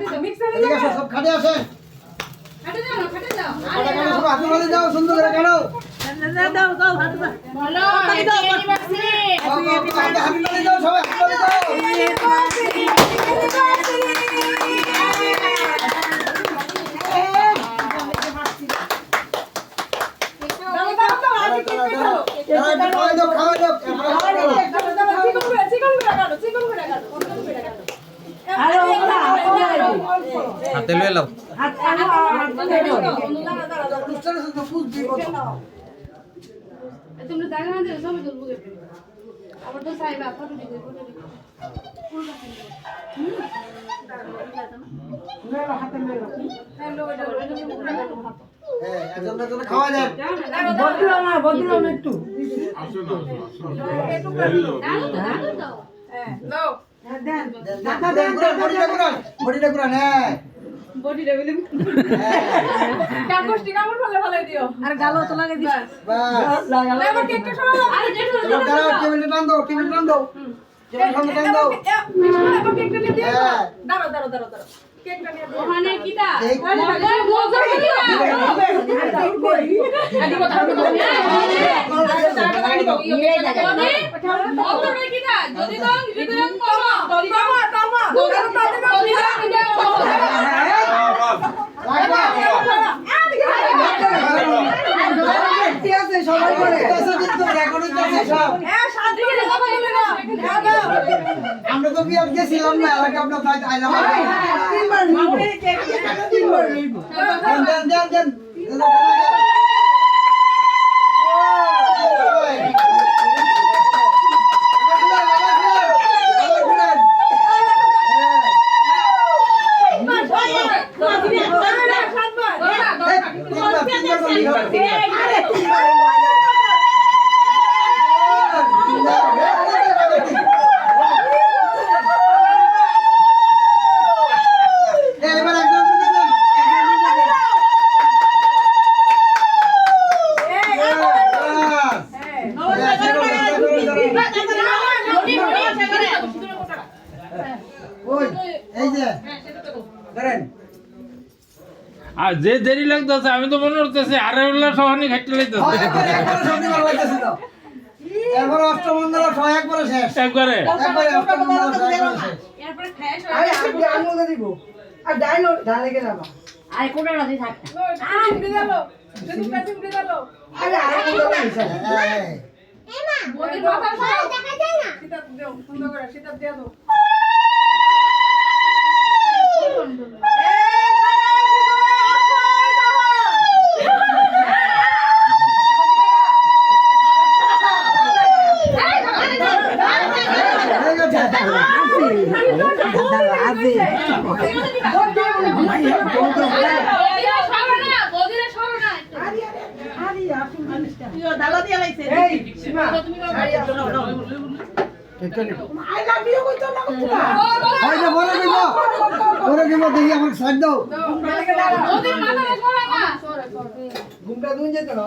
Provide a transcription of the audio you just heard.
সব খাটে আসে খাটে খাটে সব হাতে মাঝে যাও সুন্দর করে কাটো দাও দাও হাত দাও বলো হ্যাপি অ্যানিভার্সারি হাতে হাতে মাঝে যাও সবাই হাতে মাঝে যাও খাওয়াই দাও খাওয়াই দাও আরে ওগুলা হাতে লয়ে লাও হাত আনো হাত দাও অনুষ্ঠানে শুধু ফুল দিব তোমরা জায়গা না দিলে সবাই তুলবো আবার তো সাইবা ফটো দিবে ফটো দিবে হ্যাঁ একজন একজন বডিটা কুরান বডিটা কুরান হ্যাঁ আর গালো তো লাগে দিস বাস লাগালো দাঁড়াও টেবিলে টান দাও টেবিলে টান দাও টেবিলের টান দাও হ্যাঁ ওখানে কিটা এই যদি দাও যদি দাও মামা মামা সবাই করে। কিন্তু রেকর্ড হচ্ছে সব। আমরা তো বিয়ার গেছিলাম না এলাকা আমরা ফ্লাইট আইলাম তিনবার নিব তিনবার নিব দেন দেন দেন দেন এবার একজন দেন ওই এই যে ধরেন। আর যে দেরি লাগতেছে আমি তো মনে করতেছি আরে উল্লা সহানি খাইতে লাগতেছে। এরপরে অষ্টমঙ্গল ছয় একবারে শেষ। একবারে। একবারে অষ্টমঙ্গল ছয় একবারে শেষ। এরপরে খায় আরে আমি আঙুল দিব। আর ডাইনো ডালে গেল আরে কোটা রাজি থাক আরে আঙুল দিছে মোদির মাথা সরাও গেছে আছে বদিরা সরো না বদিরা সরো না একটু। আরে। আসুন এই সীমা তুমি বাবা আই লাভ না। কুলা যে বলে দিব বলে দিব দেখি আমার সাইড দাও ঘুমটা দুন যেত না